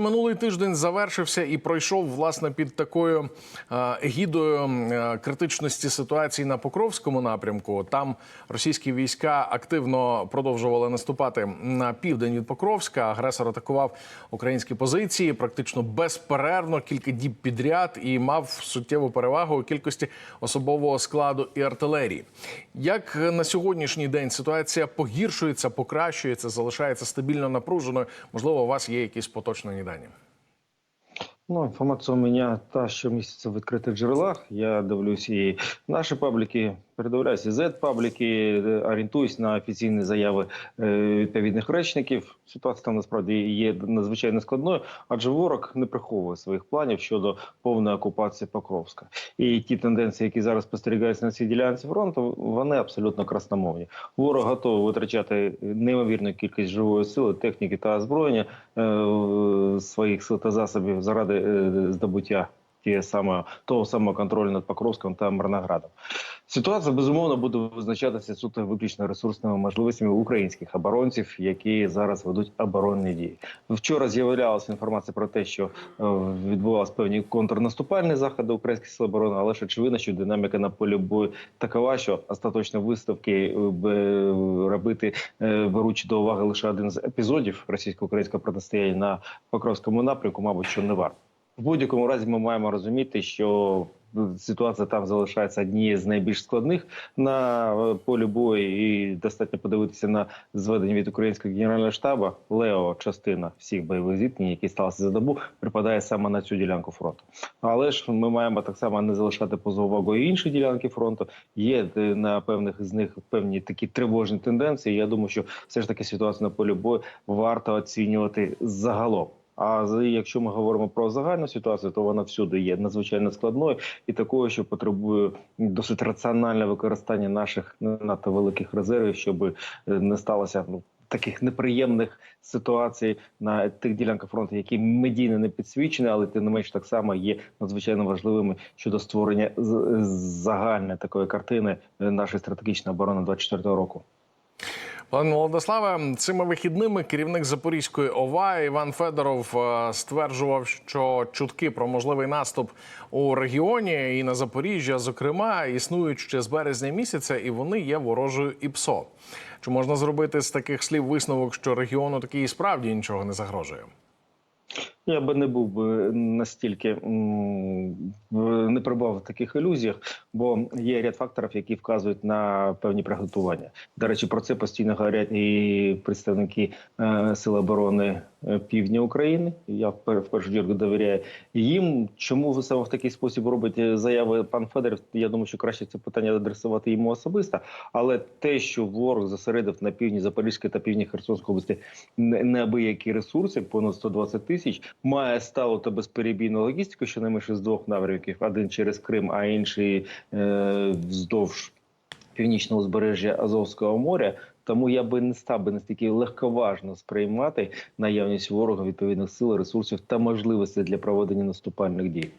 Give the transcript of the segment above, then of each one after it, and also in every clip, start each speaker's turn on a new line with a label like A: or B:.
A: Минулий тиждень завершився і пройшов власне під такою е, егідою е, критичності ситуації на Покровському напрямку. Там російські війська активно продовжували наступати на південь від Покровська. Агресор атакував українські позиції практично безперервно, кілька діб підряд і мав суттєву перевагу у кількості особового складу і артилерії. Як на сьогоднішній день ситуація погіршується, покращується, залишається стабільно напруженою? Можливо, у вас є якісь поточні дані?
B: Ну, інформація у мене та, що міститься в відкритих джерелах. Я дивлюсь і наші пабліки, передивляюсь і Z-пабліки, орієнтуюсь на офіційні заяви е, відповідних речників. Ситуація там насправді є надзвичайно складною, адже ворог не приховує своїх планів щодо повної окупації Покровська. І ті тенденції, які зараз спостерігаються на цій ділянці фронту, вони абсолютно красномовні. Ворог готовий витрачати неймовірну кількість живої сили, техніки та озброєння е, своїх сил та засобів заради е, здобуття тієї саме того самого контролю над Покровськом та Мирноградом. Ситуація безумовно буде визначатися суто виключно ресурсними можливостями українських оборонців, які зараз ведуть оборонні дії. Вчора з'являлася інформація про те, що е, відбувалися певні контрнаступальні заходи українських сил оборони, але ж очевидно, що динаміка на полі бою такова, що остаточно виставки е, робити, е, беручи до уваги лише один з епізодів російсько-українського протистояння на Покровському напрямку, мабуть, що не варто. Будь-якому разі ми маємо розуміти, що ситуація там залишається однією з найбільш складних на е, полі бою, і достатньо подивитися на зведення від українського генерального штабу. Лео частина всіх бойових зіткнень, які сталися за добу, припадає саме на цю ділянку фронту. Але ж ми маємо так само не залишати поза увагою інші ділянки фронту. Є е, на певних з них певні такі тривожні тенденції. Я думаю, що все ж таки ситуацію на полі бою варто оцінювати загалом. А якщо ми говоримо про загальну ситуацію, то вона всюди є надзвичайно складною і такою, що потребує досить раціональне використання наших не надто великих резервів, щоб е, не сталося ну. Таких неприємних ситуацій на тих ділянках фронту, які медійно не підсвічені, але тим не менш так само є надзвичайно важливими щодо створення загальної такої картини е, нашої стратегічної оборони 24-го року.
A: Пане Владиславе, цими вихідними керівник Запорізької ОВА Іван Федоров е, стверджував, що чутки про можливий наступ у регіоні і на Запоріжжя, зокрема, існують ще з березня місяця, і вони є ворожою ІПСО. Чи можна зробити з таких слів висновок, що регіону таки і справді нічого не загрожує?
B: Я би не був би настільки в- не перебував в таких ілюзіях, бо є ряд факторів, які вказують на певні приготування. До речі, про це постійно говорять і представники е, Сил оборони е, Півдня України. Я в першу чергу довіряю їм. Чому ви саме в такий спосіб робите заяви пан Федоров? Я думаю, що краще це питання адресувати йому особисто. Але те, що ворог зосередив на півдні Запорізької та півдні Херсонської області неабиякі ресурси, понад 120 тисяч, має ставити безперебійну логістику, щонайменше з двох напрямків: один через Крим, а інший е, вздовж північного узбережжя Азовського моря. Тому я би не став би настільки легковажно сприймати наявність ворога відповідних сил, ресурсів та можливостей для проведення наступальних дій.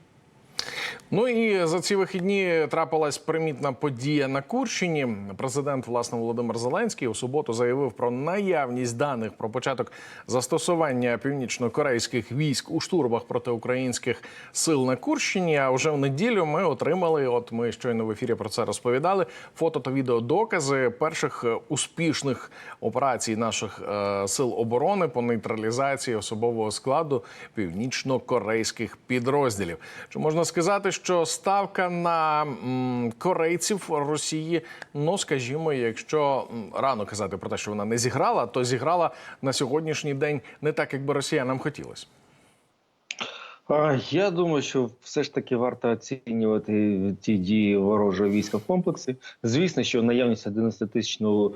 A: Ну і за ці вихідні трапилась примітна подія на Курщині. Президент власне Володимир Зеленський у суботу заявив про наявність даних про початок застосування північно-корейських військ у штурмах проти українських сил на Курщині. А вже в неділю ми отримали. От ми щойно в ефірі про це розповідали. Фото та відеодокази перших е, успішних операцій наших е, сил оборони по нейтралізації особового складу північно-корейських підрозділів. Чи можна сказати, що ставка на корейців Росії, ну скажімо, якщо рано казати про те, що вона не зіграла, то зіграла на сьогоднішній день не так, як би росіянам хотілося.
B: Я думаю, що все ж таки варто оцінювати ті дії ворожого війська в комплексі. Звісно, що наявність 11-тисячного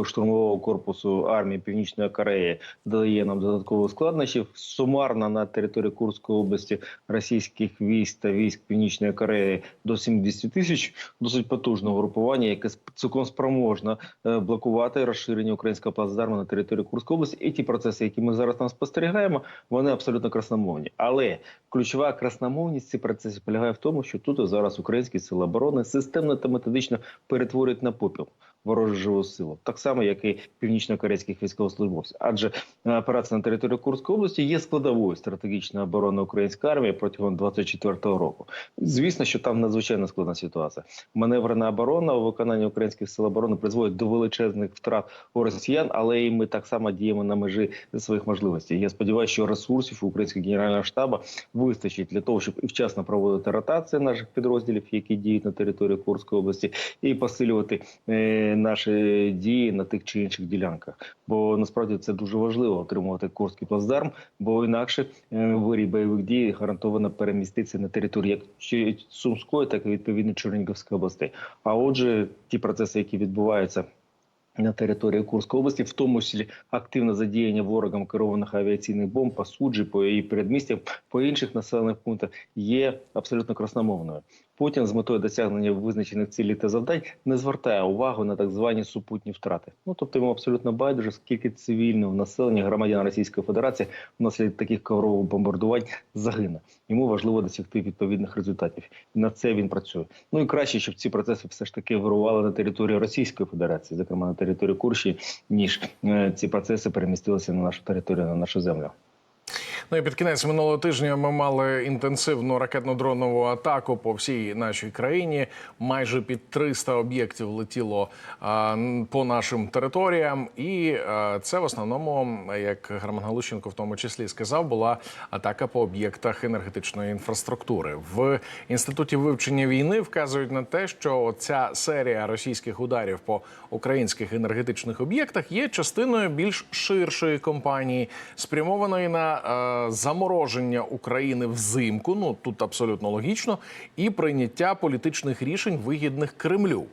B: е, штурмового корпусу армії Північної Кореї дає нам додаткових складнощів. Сумарно на території Курської області російських військ та військ Північної Кореї до 70 тисяч. Досить потужне групування, яке цілком спроможно е, блокувати розширення українського плацдарму на території Курської області. І ті процеси, які ми зараз там спостерігаємо, вони абсолютно красномовні. Але ключова красномовність ці процеси полягає в тому, що тут зараз українські сили оборони системно та методично перетворюють на попіл ворожу живу силу, так само як і північно-корейських військовослужбовців. Адже е, операція на території Курської області є складовою стратегічної оборони української армії протягом 24-го року. Звісно, що там надзвичайно складна ситуація. Маневрена оборона у виконанні українських сил оборони призводить до величезних втрат у росіян, але і ми так само діємо на межі своїх можливостей. Я сподіваюся, що ресурсів українського генерального штабу вистачить для того, щоб і вчасно проводити ротації наших підрозділів, які діють на території Курської області, і посилювати е, наші дії на тих чи інших ділянках. Бо насправді це дуже важливо отримувати Курський плацдарм, бо інакше е, вирій бойових дій гарантовано переміститься на територію як Сумської, так і відповідно Чернігівської областей. А отже, ті процеси, які відбуваються. На території Курської області, в тому числі активне задіяння ворогом керованих авіаційних бомб по суджі, по її передмістям, по інших населених пунктах є абсолютно красномовною. Путін з метою досягнення визначених цілей та завдань не звертає увагу на так звані супутні втрати. Ну тобто йому абсолютно байдуже, скільки цивільного населення громадян Російської Федерації внаслідок таких коврових бомбардувань загине. Йому важливо досягти відповідних результатів. І над це він працює. Ну і краще, щоб ці процеси все ж таки вирували на території Російської Федерації, зокрема на території Курщі, ніж е, ці процеси перемістилися на нашу територію, на нашу землю.
A: Ну і під кінець минулого тижня ми мали інтенсивну ракетно-дронову атаку по всій нашій країні. Майже під 300 об'єктів летіло а, по нашим територіям, і а, це в основному, як Герман Галущенко в тому числі сказав, була атака по об'єктах енергетичної інфраструктури. В інституті вивчення війни вказують на те, що ця серія російських ударів по українських енергетичних об'єктах є частиною більш ширшої кампанії, спрямованої на е, замороження України взимку. Ну тут абсолютно логічно, і прийняття політичних рішень вигідних Кремлю.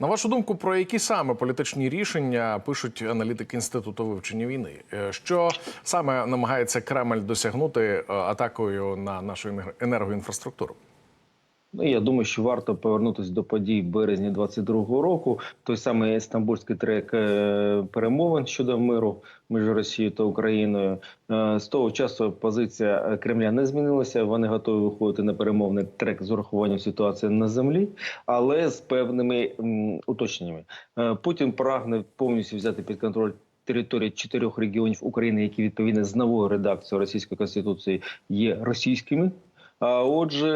A: На вашу думку, про які саме політичні рішення пишуть аналітики інституту вивчення війни? Е, Що саме намагається Кремль досягнути е, атакою на нашу енер- енергоінфраструктуру?
B: Ну, я думаю, що варто повернутися до подій березня 22-го року. Той самий стамбульський трек е, перемовин щодо миру між Росією та Україною. Е, З того часу позиція Кремля не змінилася. Вони готові виходити на перемовний трек з урахуванням ситуації на землі, але з певними уточненнями. Е, Путін прагне повністю взяти під контроль. Території чотирьох регіонів України, які відповідно з новою редакцією російської конституції є російськими. А отже,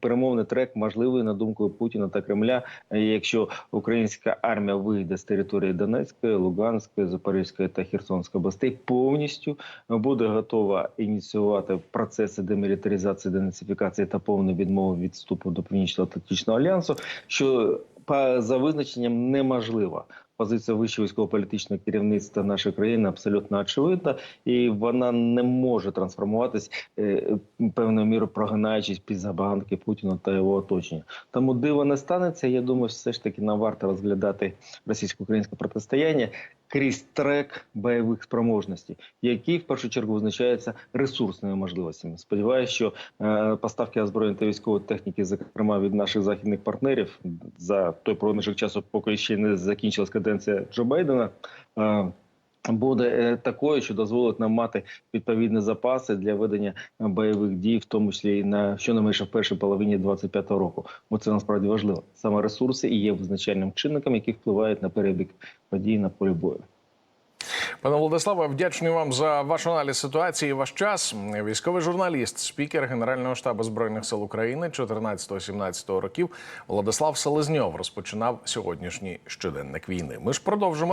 B: перемовний трек можливий на думку Путіна та Кремля, якщо українська армія вийде з території Донецької, Луганської, Запорізької та Херсонської областей, повністю буде готова ініціювати процеси демілітаризації, денацифікації та повної відмови від вступу до Північно-Атлантичного альянсу, що за визначенням неможливо. Позиція вищого військово-політичного керівництва нашої країни абсолютно очевидна, і вона не може трансформуватись е, певною мірою прогинаючись під забаганки Путіна та його оточення. Тому диво не станеться. Я думаю, все ж таки нам варто розглядати російсько-українське протистояння крізь трек бойових спроможностей, які в першу чергу визначаються ресурсними можливостями. Сподіваюся, що е, поставки озброєння та військової техніки, зокрема від наших західних партнерів, за той проміжок часу, поки ще не закінчилась каденція Джо Байдена. Буде е, такою, що дозволить нам мати відповідні запаси для ведення бойових дій, в тому числі і на щонайменше в першій половині 25-го року. Бо це насправді важливо. Саме ресурси і є визначальним чинником, які впливають на перебіг подій на полі бою.
A: Пане Владиславе, вдячний вам за ваш аналіз ситуації. і Ваш час військовий журналіст, спікер Генерального штабу збройних сил України 14-17 років Владислав Селезньов розпочинав сьогоднішній щоденник війни. Ми ж продовжимо.